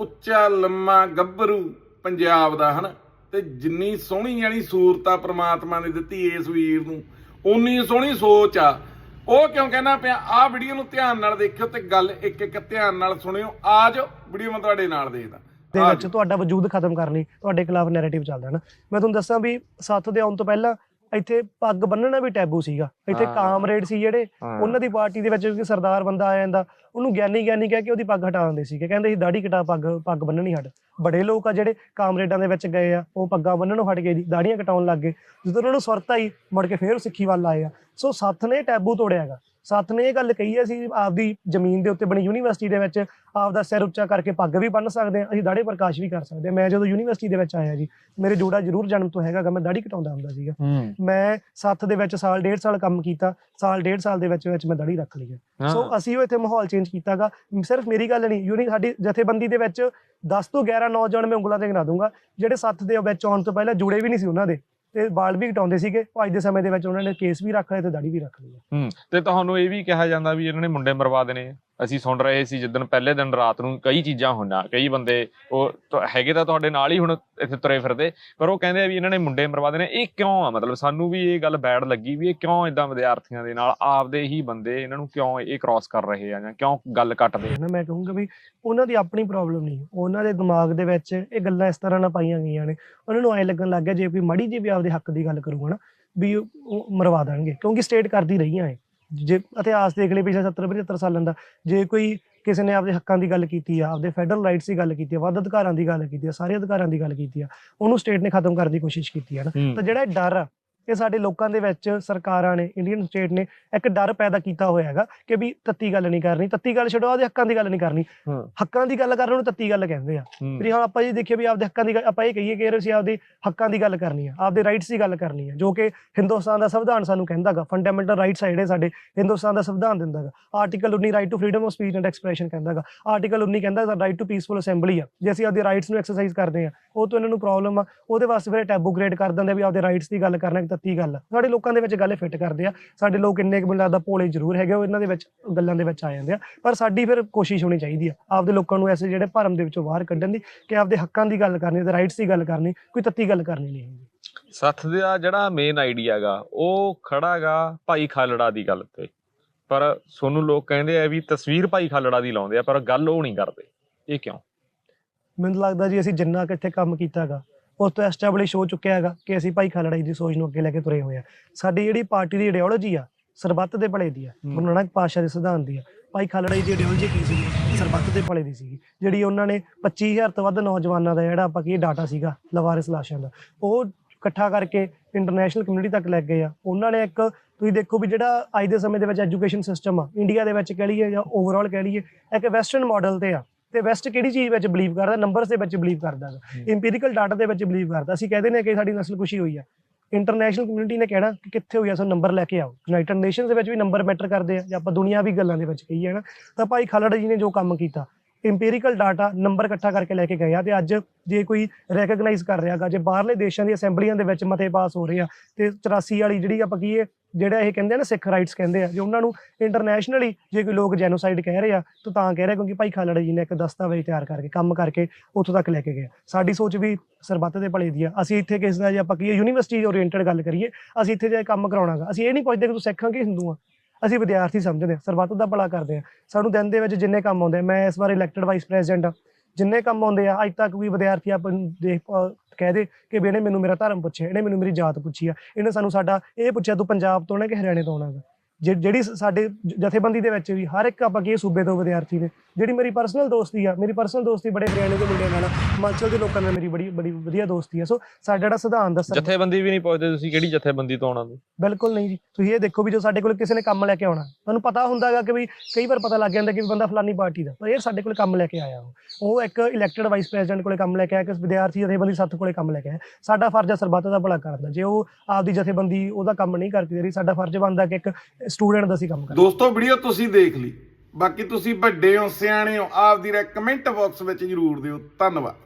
ਉੱਚਾ ਲੰਮਾ ਗੱਭਰੂ ਪੰਜਾਬ ਦਾ ਹਨ। ਤੇ ਜਿੰਨੀ ਸੋਹਣੀ ਜਾਨੀ ਸੂਰਤਾ ਪ੍ਰਮਾਤਮਾ ਨੇ ਦਿੱਤੀ ਇਸ ਵੀਰ ਨੂੰ ਉਨੀ ਸੋਹਣੀ ਸੋਚ ਆ। ਉਹ ਕਿਉਂ ਕਹਿਣਾ ਪਿਆ? ਆਹ ਵੀਡੀਓ ਨੂੰ ਧਿਆਨ ਨਾਲ ਦੇਖਿਓ ਤੇ ਗੱਲ ਇੱਕ ਇੱਕ ਧਿਆਨ ਨਾਲ ਸੁਣਿਓ। ਆਜ ਵੀਡੀਓ ਮੈਂ ਤੁਹਾਡੇ ਨਾਲ ਦੇਖਦਾ। ਦੇ ਵਿੱਚ ਤੁਹਾਡਾ ਵਜੂਦ ਖਤਮ ਕਰ ਲਈ ਤੁਹਾਡੇ ਖਿਲਾਫ ਨੈਰੇਟਿਵ ਚੱਲਦਾ ਨਾ। ਮੈਂ ਤੁਹਾਨੂੰ ਦੱਸਾਂ ਵੀ ਸੱਥ ਦੇ ਆਉਣ ਤੋਂ ਪਹਿਲਾਂ ਇੱਥੇ ਪੱਗ ਬੰਨਣਾ ਵੀ ਟੈਬੂ ਸੀਗਾ। ਇੱਥੇ ਹਾਂ। ਕਾਮਰੇਡ ਸੀ ਜਿਹੜੇ ਹਾਂ। ਉਹਨਾਂ ਦੀ ਪਾਰਟੀ ਦੇ ਵਿੱਚ ਸਰਦਾਰ ਬੰਦਾ ਆ ਜਾਂਦਾ ਉਹਨੂੰ ਗਿਆਨੀ ਗਿਆਨੀ ਕਹਿ ਕੇ ਉਹਦੀ ਪੱਗ ਹਟਾ ਦਿੰਦੇ ਸੀਗੇ। ਕਹਿੰਦੇ ਸੀ ਦਾੜੀ ਕਟਾ ਪੱਗ ਪੱਗ ਬੰਨਣੀ ਹਟ। ਬੜੇ ਲੋਕ ਆ ਜਿਹੜੇ ਕਾਮਰੇਡਾਂ ਦੇ ਵਿੱਚ ਗਏ ਆ ਉਹ ਪੱਗਾਂ ਬੰਨਣੋਂ ਹਟ ਗਏ ਜੀ ਦਾੜੀਆਂ ਕਟਾਉਣ ਲੱਗ ਗਏ। ਜਦੋਂ ਉਹਨਾਂ ਨੂੰ ਸੁਰਤ ਆਈ ਮੁੜ ਕੇ ਫੇਰ ਉਹ ਸਿੱਖੀ ਵੱਲ ਆਏ ਆ। ਸੋ ਸੱਥ ਨੇ ਟੈਬੂ ਤੋੜਿਆਗਾ ਸੱਥ ਨੇ ਇਹ ਗੱਲ ਕਹੀ ਹੈ ਅਸੀਂ ਆਪਦੀ ਜ਼ਮੀਨ ਦੇ ਉੱਤੇ ਬਣੀ ਯੂਨੀਵਰਸਿਟੀ ਦੇ ਵਿੱਚ ਆਪਦਾ ਸਿਰ ਉੱਚਾ ਕਰਕੇ ਪੱਗ ਵੀ ਬੰਨ ਸਕਦੇ ਹਾਂ ਅਸੀਂ ਦਾੜੇ ਪ੍ਰਕਾਸ਼ ਵੀ ਕਰ ਸਕਦੇ ਹਾਂ। ਮੈਂ ਜਦੋਂ ਯੂਨੀਵਰਸਿਟੀ ਦੇ ਵਿੱਚ ਆਇਆ ਜੀ ਮੇਰੇ ਜੋੜਾ ਜ਼ਰੂਰ ਜਨਮ ਤੋਂ ਹੈਗਾਗਾ ਮੈਂ ਦਾੜੀ ਕਟਾਉਂਦਾ ਹੁੰਦਾ ਸੀਗਾ। ਮੈਂ ਸੱਥ ਦੇ ਵਿੱਚ ਸਾਲ ਡੇਢ ਸਾਲ ਕੰਮ ਕੀਤਾ ਸਾਲ ਡੇਢ ਸਾਲ ਦੇ ਵਿੱਚ ਵਿੱਚ ਮੈਂ ਦਾੜੀ ਰੱਖ ਲਈ ਹੈ। ਸੋ ਅਸੀਂ ਉਹ ਇੱਥੇ ਮਾਹੌਲ ਚੇਂਜ ਕੀਤਾਗਾ ਸਿਰਫ ਮੇਰੀ ਗੱਲ ਨਹੀਂ ਯੂਨੀ ਸਾਡੀ ਜਥੇਬੰਦੀ ਦੇ ਵਿੱਚ 10 ਤੋਂ 11 ਨੌਜਵਾਨ ਮੈਂ ਉਂਗਲਾਂ ਤੇ ਗਿਣਾ ਦੂੰਗਾ ਜਿਹੜੇ ਸੱਥ ਦੇ ਵਿੱਚ ਆਉਣ ਤੋਂ ਪਹਿਲਾਂ ਜੁੜੇ ਵੀ ਨਹੀਂ ਸੀ ਉਹਨਾਂ ਦੇ। ਤੇ ਬਾਲ ਵੀ ਕਟਾਉਂਦੇ ਸੀਗੇ ਅੱਜ ਦੇ ਸਮੇਂ ਦੇ ਵਿੱਚ ਉਹਨਾਂ ਨੇ ਕੇਸ ਵੀ ਰੱਖ ਲਏ ਤੇ ਦਾੜੀ ਵੀ ਰੱਖ ਲਈ ਹੈ ਹੂੰ, ਤੇ ਤੁਹਾਨੂੰ ਇਹ ਵੀ ਕਿਹਾ ਜਾਂਦਾ ਵੀ ਇਹਨਾਂ ਨੇ ਮੁੰਡੇ ਮਰਵਾ ਦੇਣੇ ਆ। ਅਸੀਂ ਸੁਣ ਰਹੇ ਸੀ ਜਿੱਦਣ ਪਹਿਲੇ ਦਿਨ ਰਾਤ ਨੂੰ ਕਈ ਚੀਜ਼ਾਂ ਹੋਣਾ ਕਈ ਬੰਦੇ ਉਹ ਹੈਗੇ ਤਾਂ ਤੁਹਾਡੇ ਨਾਲ ਹੀ ਹੁਣ ਇੱਥੇ ਤੁਰੇ ਫਿਰਦੇ, ਪਰ ਉਹ ਕਹਿੰਦੇ ਆ ਵੀ ਇਹਨਾਂ ਨੇ ਮੁੰਡੇ ਮਰਵਾ ਦੇਣੇ, ਇਹ ਕਿਉਂ ਆ ਮਤਲਬ ਸਾਨੂੰ ਵੀ ਇਹ ਗੱਲ ਬੈਡ ਲੱਗੀ ਵੀ ਇਹ ਕਿਉਂ ਇਦਾਂ ਵਿਦਿਆਰਥੀਆਂ ਦੇ ਨਾਲ ਆਪਦੇ ਹੀ ਬੰਦੇ ਇਹਨਾਂ ਨੂੰ ਕਿਉਂ ਇਹ ਕ੍ਰਾਸ ਕਰ ਰਹੇ ਆ ਜਾਂ ਕਿਉਂ ਗੱਲ ਕੱਟਦੇ ਆ? ਨਾ ਮੈਂ ਕਹੂੰਗਾ ਵੀ ਉਹਨਾਂ ਦੀ ਆਪਣੀ ਪ੍ਰੋਬਲਮ ਨਹੀਂ, ਉਹਨਾਂ ਦੇ ਦਿਮਾਗ ਦੇ ਵਿੱਚ ਇਹ ਗੱਲਾਂ ਇਸ ਤਰ੍ਹਾਂ ਨਾਲ ਪਾਈਆਂ ਗਈਆਂ ਨੇ, ਉਹਨਾਂ ਨੂੰ ਐ ਲੱਗਣ ਲੱਗ ਗਿਆ ਜੇ ਕੋਈ ਮਾੜੀ ਜੀ ਵੀ ਆਪਦੇ ਹੱਕ ਦੀ ਗੱਲ ਕਰੂਗਾ ਨਾ, ਵੀ ਉਹ ਮਰਵਾ ਦੇਣਗੇ, ਕਿਉਂਕਿ ਸਟੇਟ ਕਰਦੀ ਰਹੀਆਂ ਹੈ ਜੇ ਇਤਿਹਾਸ ਦੇਖ ਲਈ ਪਿਛਲੇ 70 75 ਸਾਲਾਂ ਦਾ ਜੇ ਕੋਈ ਕਿਸੇ ਨੇ ਆਪਦੇ ਹੱਕਾਂ ਦੀ ਗੱਲ ਕੀਤੀ ਆ ਆਪਦੇ ਫੈਡਰਲ ਰਾਈਟਸ ਦੀ ਗੱਲ ਕੀਤੀ ਆ ਵੱਧ ਅਧਿਕਾਰਾਂ ਦੀ ਗੱਲ ਕੀਤੀ ਆ ਸਾਰੇ ਅਧਿਕਾਰਾਂ ਦੀ ਗੱਲ ਕੀਤੀ ਆ ਉਹਨੂੰ ਸਟੇਟ ਨੇ ਖਤਮ ਕਰਨ ਦੀ ਕੋਸ਼ਿਸ਼ ਕੀਤੀ ਆ ਨਾ ਤਾਂ ਜਿਹੜਾ ਇਹ ਡਰ ਆ ਇਹ ਸਾਡੇ ਲੋਕਾਂ ਦੇ ਵਿੱਚ ਸਰਕਾਰਾਂ ਨੇ ਇੰਡੀਅਨ ਸਟੇਟ ਨੇ ਇੱਕ ਡਰ ਪੈਦਾ ਕੀਤਾ ਹੋਇਆ ਹੈਗਾ ਕਿ ਵੀ ਤੱਤੀ ਗੱਲ ਨਹੀਂ ਕਰਨੀ ਤੱਤੀ ਗੱਲ ਛੱਡੋ ਆਪਦੇ ਹੱਕਾਂ ਦੀ ਗੱਲ ਨਹੀਂ ਕਰਨੀ। ਹੱਕਾਂ ਦੀ ਗੱਲ ਕਰਨ ਨੂੰ ਤੱਤੀ ਗੱਲ ਕਹਿੰਦੇ ਆ। ਵੀ ਹੁਣ ਆਪਾਂ ਜੀ ਦੇਖੀਏ ਵੀ ਆਪਦੇ ਹੱਕਾਂ ਦੀ ਗੱਲ- ਆਪਾਂ ਇਹ ਕਹੀਏ ਕਿ ਅਸੀਂ ਆਪਦੇ ਹੱਕਾਂ ਦੀ ਗੱਲ ਕਰਨੀ ਆ ਆਪਦੇ ਰਾਈਟਸ ਦੀ ਗੱਲ ਕਰਨੀ ਆ ਜੋ ਕਿ ਹਿੰਦੁਸਤਾਨ ਦਾ ਸੰਵਿਧਾਨ ਸਾਨੂੰ ਕਹਿੰਦਾਗਾ ਫੰਡਾਮੈਂਟਲ ਰਾਈਟਸ ਆ ਜਿਹੜੇ ਸਾਡੇ ਹਿੰਦੁਸਤਾਨ ਦਾ ਸੰਵਿਧਾਨ ਦਿੰਦਾਗਾ article 19 right to freedom of speech and expression ਕਹਿੰਦਾਗਾ article 19 ਕਹਿੰਦਾ ਰਾਈਟ ਟੂ ਪੀਸਫੁਲ ਅਸੈਂਬਲੀ ਆ ਜੇ ਅਸੀਂ ਆਪਦੇ ਰਾਈਟਸ ਨੂੰ ਐਕਸਰਸਾਈਜ਼ ਕਰਦੇ ਆ ਉਹ ਤੋਂ ਇਹਨਾਂ ਨੂੰ ਪ੍ਰੋਬਲਮ ਆ ਉਹਦੇ ਵਾਸਤੇ ਫਿਰ ਟੈਬੂ ਗ੍ਰੇਡ ਕਰ ਦਿੰਦੇ ਵੀ ਆਪਦੇ ਰਾਈਟਸ ਦੀ ਗੱਲ ਕਰਨਾ ਇੱਕ ਤੱਤੀ ਗੱਲ। ਸਾਡੇ ਲੋਕਾਂ ਦੇ ਵਿੱਚ ਗੱਲ ਫਿੱਟ ਕਰਦੇ ਆ। ਸਾਡੇ ਲੋਕ ਇੰਨੇ ਕੁ ਮੈਨੂੰ ਲੱਗਦਾ ਭੋਲੇ ਜ਼ਰੂਰ ਹੈਗੇ ਉਹ ਇਹਨਾਂ ਦੇ ਵਿੱਚ ਗੱਲਾਂ ਦੇ ਵਿੱਚ ਆ ਜਾਂਦੇ ਆ। ਪਰ ਸਾਡੀ ਫਿਰ ਕੋਸ਼ਿਸ਼ ਹੋਣੀ ਚਾਹੀਦੀ ਆ ਆਪਦੇ ਲੋਕਾਂ ਨੂੰ ਐਸੇ ਜਿਹੜੇ ਭਰਮ ਦੇ ਵਿੱਚੋਂ ਬਾਹਰ ਕੱਢਣ ਦੀ ਕਿ ਆਪਦੇ ਹੱਕਾਂ ਦੀ ਗੱਲ ਕਰਨੀ ਤੇ ਰਾਈਟਸ ਦੀ ਗੱਲ ਕਰਨੀ ਕੋਈ ਤੱਤੀ ਗੱਲ ਕਰਨੀ ਨਹੀਂ ਹੈਗੀ ਸੱਥ ਦਾ ਜਿਹੜਾ ਮੇਨ ਆਈਡੀਆ ਹੈਗਾ ਉਹ ਖੜਾਗਾ ਭਾਈ ਖਾਲੜਾ ਦੀ ਗੱਲ ਤੇ ਪਰ ਸੋਨੂੰ ਲੋਕ ਕਹਿੰਦੇ ਆ ਵੀ ਤਸਵੀਰ ਭਾਈ ਖਾਲੜਾ ਦੀ ਲਾਉਂਦੇ ਆ ਪਰ ਗੱਲ ਉਹ ਨਹੀਂ ਕਰਦੇ। ਇਹ ਕਿਉਂ? ਮੈਨੂੰ ਲੱਗਦਾ ਜੀ ਅਸੀਂ ਜਿੰਨਾ ਕੁ ਇੱਥੇ ਕੰਮ ਕੀਤਾਗਾ ਉਸ ਤੋਂ ਐਸਟੈਬਲਿਸ਼ ਹੋ ਚੁੱਕਿਆ ਹੈਗਾ ਕਿ ਅਸੀਂ ਭਾਈ ਖਾਲੜਾ ਜੀ ਦੀ ਸੋਚ ਨੂੰ ਅੱਗੇ ਲੈ ਕੇ ਤੁਰੇ ਹੋਏ ਆ ਸਾਡੀ ਜਿਹੜੀ ਪਾਰਟੀ ਦੀ ਆਈਡੀਓਲੋਜੀ ਆ ਸਰਬੱਤ ਦੇ ਭਲੇ ਦੀ ਆ। ਗੁਰੂ ਨਾਨਕ ਪਾਤਸ਼ਾਹ ਦੇ ਸਿਧਾਂਤ ਦੀ ਆ। ਭਾਈ ਖਾਲੜਾ ਜੀ ਦੀ ਆਈਡੀਓਲੋਜੀ ਕੀ ਸੀ ਸਰਬੱਤ ਦੇ ਭਲੇ ਦੀ ਸੀਗੀ। ਜਿਹੜੀ ਉਹਨਾਂ ਨੇ 25000 ਤੋਂ ਵੱਧ ਨੌਜਵਾਨਾਂ ਦਾ ਜਿਹੜਾ ਆਪਾਂ ਕੀ ਡਾਟਾ ਸੀਗਾ ਲਵਾਰਿਸ ਲਾਸ਼ਾਂ ਦਾ। ਉਹ ਇਕੱਠਾ ਕਰਕੇ ਇੰਟਰਨੈਸ਼ਨਲ ਕਮਿਊਨਿਟੀ ਤੱਕ ਲੈ ਗਏ ਆ। ਉਹਨਾਂ ਨੇ ਇੱਕ ਤੁਸੀਂ ਦੇਖੋ ਵੀ ਜਿਹੜਾ ਅੱਜ ਦੇ ਸਮੇਂ ਦੇ ਵਿੱਚ ਐਜੂਕੇਸ਼ਨ ਸਿਸਟਮ ਆ ਇੰਡੀਆ ਦੇ ਵਿੱਚ ਕਹਿ ਲਈਏ ਜਾਂ ਓਵਰਆਲ ਕਹਿ ਲਈਏ ਇੱਕ ਵੈਸਟਰਨ ਮਾਡਲ ਤੇ ਆ। ਤੇ ਵੈਸਟ ਕਿਹੜੀ ਚੀਜ਼ ਵਿੱਚ ਬਲੀਵ ਕਰਦਾ? ਨੰਬਰਸ ਦੇ ਵਿੱਚ ਬਲੀਵ ਕਰਦਾ। ਇੰਪੀਰੀਕਲ ਡਾਟਾ ਦੇ ਵਿੱਚ ਬਲੀਵ ਕਰਦਾ। ਅਸੀਂ ਕਹਿੰਦੇ ਨੇ ਕਿ ਸਾਡੀ ਨਸਲ ਖੁਸ਼ੀ ਹੋਈ ਆ। ਇੰਟਰਨੈਸ਼ਨਲ ਕਮਿਊਨਿਟੀ ਨੇ ਕਹਿਣਾ ਕਿ ਕਿੱਥੇ ਹੋਈ ਆ? ਸੋ ਨੰਬਰ ਲੈ ਕੇ ਆਓ। ਯੂਨਾਈਟਿਡ ਨੇਸ਼ਨਸ ਦੇ ਵਿੱਚ ਵੀ ਨੰਬਰ ਮੈਟਰ ਕਰਦੇ ਆ। ਜੇ ਆਪਾਂ ਦੁਨੀਆਵੀ ਗੱਲਾਂ ਦੇ ਵਿੱਚ ਕਹੀਏ ਨਾ? ਤਾਂ ਭਾਈ ਖਾਲੜਾ ਜੀ ਨੇ ਜੋ ਕੰਮ ਕੀਤਾ ਇੰਪੀਰੀਕਲ ਡਾਟਾ ਨੰਬਰ ਇਕੱਠਾ ਕਰਕੇ ਲੈ ਕੇ ਗਏ ਆ ਤੇ ਅੱਜ ਜੇ ਕੋਈ ਰੈਕਗਨਾਈਜ਼ ਕਰ ਰਿਹਾਗਾ ਜੇ ਬਾਹਰਲੇ ਦੇਸ਼ਾਂ ਦੀ ਅਸੈਂਬਲੀਆਂ ਦੇ ਵਿੱਚ ਮਤੇ ਪਾਸ ਹੋ ਰਹੇ ਆ, ਤੇ 84 ਵਾਲੀ ਜਿਹੜੀ ਆਪਾਂ ਕਹੀਏ ਜਿਹੜਾ ਇਹ ਕਹਿੰਦੇ ਆ ਨਾ ਸਿੱਖ ਰਾਈਟਸ ਕਹਿੰਦੇ ਆ, ਜੇ ਉਹਨਾਂ ਨੂੰ ਇੰਟਰਨੈਸ਼ਨਲੀ ਜੇ ਕੋਈ ਲੋਕ ਜੈਨੋਸਾਈਡ ਕਹਿ ਰਹੇ ਆ, ਤਾਂ ਤਾਂ ਕਹਿ ਰਹੇ ਕਿਉਂਕਿ ਭਾਈ ਖਾਲੜਾ ਜੀ ਨੇ ਇੱਕ ਦਸਤਾਵੇਜ਼ ਤਿਆਰ ਕਰਕੇ, ਕੰਮ ਕਰਕੇ ਉੱਥੋਂ ਤੱਕ ਲੈ ਕੇ ਗਏ ਸਾਡੀ ਸੋਚ ਵੀ ਸਰਬੱਤ ਦੇ ਭਲੇ ਦੀ ਆ। ਅਸੀਂ ਇੱਥੇ ਕਿਸੇ ਦਾ ਜੇ ਆਪਾਂ ਕਹੀਏ ਯੂਨੀਵਰਸਿਟੀ ਓਰੀਐਂਟਡ ਗੱਲ ਕਰੀਏ, ਅਸੀਂ ਇੱਥੇ ਜੇ ਕੰਮ ਕਰਾਉਣਾਗਾ ਅਸੀਂ ਇਹ ਨਹੀਂ ਪੁੱਛਦੇ ਕਿ ਤੂੰ ਸਿੱਖ ਆ ਕਿ ਹਿੰਦੂ ਆ। ਅਸੀਂ ਵਿਦਿਆਰਥੀ ਸਮਝਦੇ ਹਾਂ ਸਰਬੱਤ ਦਾ ਭਲਾ ਕਰਦੇ ਹਾਂ। ਸਾਨੂੰ ਦਿਨ ਦੇ ਵਿੱਚ ਜਿੰਨੇ ਕੰਮ ਆਉਂਦੇ ਆ, ਮੈਂ ਇਸ ਵਾਰ ਇਲੈਕਟਡ ਵਾਈਸ ਪ੍ਰੈਜ਼ੀਡੈਂਟ ਜਿੰਨੇ ਕੰਮ ਆਉਂਦੇ ਆ ਅੱਜ ਤੱਕ ਵੀ ਵਿਦਿਆਰਥੀ ਆਪਾਂ ਨੂੰ ਦੇਖ ਕਹਿ ਦੇ ਕਿ ਵੀ ਇਹਨੇ ਮੈਨੂੰ ਮੇਰਾ ਧਰਮ ਪੁੱਛਿਆ ਇਹਨੇ ਮੈਨੂੰ ਮੇਰੀ ਜਾਤ ਪੁੱਛੀ ਆ। ਇਹਨੇ ਸਾਨੂੰ ਸਾਡਾ ਇਹ ਪੁੱਛਿਆ ਤੂੰ ਪੰਜਾਬ ਤੋਂ ਨਾ ਕਿ ਹਰਿਆਣੇ ਤੋਂ ਆਉਣਾ ਗਾ। ਜਿ- ਜਿਹੜੀ ਸਾਡੇ ਜਥੇਬੰਦੀ ਦੇ ਵਿੱਚ ਵੀ ਹਰ ਇੱਕ ਆਪਾਂ ਕੀ ਸੂਬੇ ਤੋਂ ਵਿਦਿਆਰਥੀ ਨੇ। ਜਿਹੜੀ ਮੇਰੀ ਪਰਸਨਲ ਦੋਸਤੀ ਆ ਮੇਰੀ ਪਰਸਨਲ ਦੋਸਤੀ ਬੜੇ ਹਰਿਆਣੇ ਦੇ ਮੁੰਡਿਆਂ ਨਾਲ ਹਿਮਾਚਲ ਦੇ ਲੋਕਾਂ ਨਾਲ ਮੇਰੀ ਬੜੀ ਬੜੀ ਵਧੀਆ ਦੋਸਤੀ ਆ। ਸੋ ਸਾਡਾ ਜਿਹੜਾ ਸਿਧਾਂਤ ਦਾ ਸਰ- ਜਥੇਬੰਦੀ ਵੀ ਨਹੀਂ ਪੁੱਛਦੇ ਤੁਸੀਂ ਕਿਹੜੀ ਜਥੇਬੰਦੀ ਤੋਂ ਆਉਣਾ ਤੁਸੀਂ। ਬਿਲਕੁਲ ਨਹੀਂ ਜੀ। ਤੁਸੀਂ ਇਹ ਦੇਖੋ ਵੀ ਜੋ ਸਾਡੇ ਕੋਲ ਕਿਸੇ ਨੇ ਕੰਮ ਲੈ ਕੇ ਆਉਣਾ। ਤੁਹਾਨੂੰ ਪਤਾ ਹੁੰਦਾ ਹੈਗਾ ਕਿ ਵੀ ਕਈ ਵਾਰ ਪਤਾ ਲੱਗ ਜਾਂਦਾ ਕਿ ਵੀ ਬੰਦਾ ਫਲਾਨੀ ਪਾਰਟੀ ਦਾ। ਪਰ ਇਹ ਸਾਡੇ ਕੋਲ ਕੰਮ ਲੈ ਕੇ ਆਇਆ ਉਹ। ਉਹ ਇੱਕ ਇਲੈਕਟਡ ਵਾਈਸ ਪ੍ਰੈਜ਼ੀਡੈਂਟ ਕੋਲੇ ਕੰਮ ਲੈ ਕੇ ਆਇਆ ਕਿ ਵਿਦਿਆਰਥੀ ਜਥੇਬੰਦੀ ਸੱਤ ਕੋਲੇ ਕੰਮ ਲੈ ਕੇ ਆਇਆ। ਸਾਡਾ ਫਰਜ਼ ਹੈ ਸਰਬੱਤ ਦਾ ਭਲਾ ਕਰਨ ਜੇ ਉਹ ਆਪਦੀ ਜਥੇਬੰਦੀ ਉਹਦਾ ਕੰਮ ਨਹੀਂ ਕਰਦੀ ਰਹੀ ਸਾਡਾ ਫਰਜ਼ ਬਣਦਾ ਕਿ ਇੱਕ ਸਟੂਡੈਂਟ ਦਾ ਅਸੀਂ ਕੰਮ ਕਰੀਏ ਦੋਸਤੋ, ਵੀਡੀਓ ਤੁਸੀਂ ਦੇਖ ਲਈ। ਬਾਕੀ ਤੁਸੀਂ ਵੱਡੇ ਹੋ, ਸਿਆਣੇ ਹੋ, ਆਪਦੀ ਰਾਏ ਕਮੈਂਟ ਬਾਕਸ ਵਿੱਚ ਜਰੂਰ ਦਿਓ। ਧੰਨਵਾਦ।